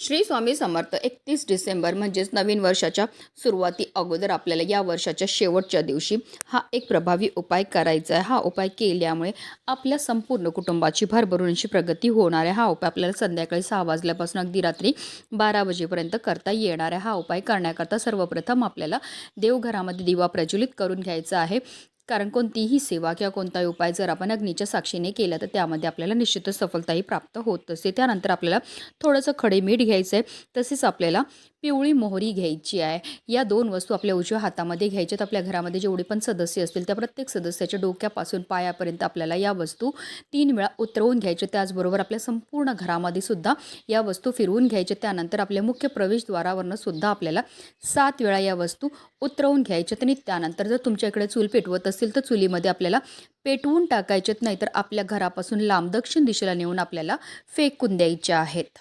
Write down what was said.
श्री स्वामी समर्थ एकतीस डिसेंबर म्हणजेच नवीन वर्षाच्या सुरुवाती अगोदर आपल्याला या वर्षाच्या शेवटच्या दिवशी हा एक प्रभावी उपाय करायचा आहे. हा उपाय केल्यामुळे आपल्या संपूर्ण कुटुंबाची भरभरूनची प्रगती होणार आहे. हा उपाय आपल्याला संध्याकाळी सहा वाजल्यापासून अगदी रात्री बारा वाजेपर्यंत करता येणार आहे. हा उपाय करण्याकरता सर्वप्रथम आपल्याला देवघरामध्ये दिवा प्रज्वलित करून घ्यायचा आहे. कारण कोणतीही सेवा किंवा कोणताही उपाय जर आपण अग्नीच्या साक्षीने केला तर त्यामध्ये आपल्याला निश्चितच सफलताही प्राप्त होत असते त्यानंतर आपल्याला थोडंसं खडे मीठ घ्यायचं आहे. तसेच आपल्याला पिवळी मोहरी घ्यायची आहे. या दोन वस्तू आपल्या उजव्या हातामध्ये घ्यायच्यात आपल्या घरामध्ये जेवढे पण सदस्य असतील त्या प्रत्येक सदस्याच्या डोक्यापासून पायापर्यंत आपल्याला या वस्तू तीन वेळा उतरवून घ्यायच्या त्याचबरोबर आपल्या संपूर्ण घरामध्ये सुद्धा या वस्तू फिरवून घ्यायच्या त्यानंतर आपल्या मुख्य प्रवेशद्वारावरनं सुद्धा आपल्याला सात वेळा या वस्तू उतरवून घ्यायच्यात आणि त्यानंतर जर तुमच्या इकडे चूल पेटवत असेल तर चुलीमध्ये आपल्याला पेटवून टाकायच्यात नाहीतर आपल्या घरापासून लांब दक्षिण दिशेला नेऊन आपल्याला फेकून द्यायच्या आहेत.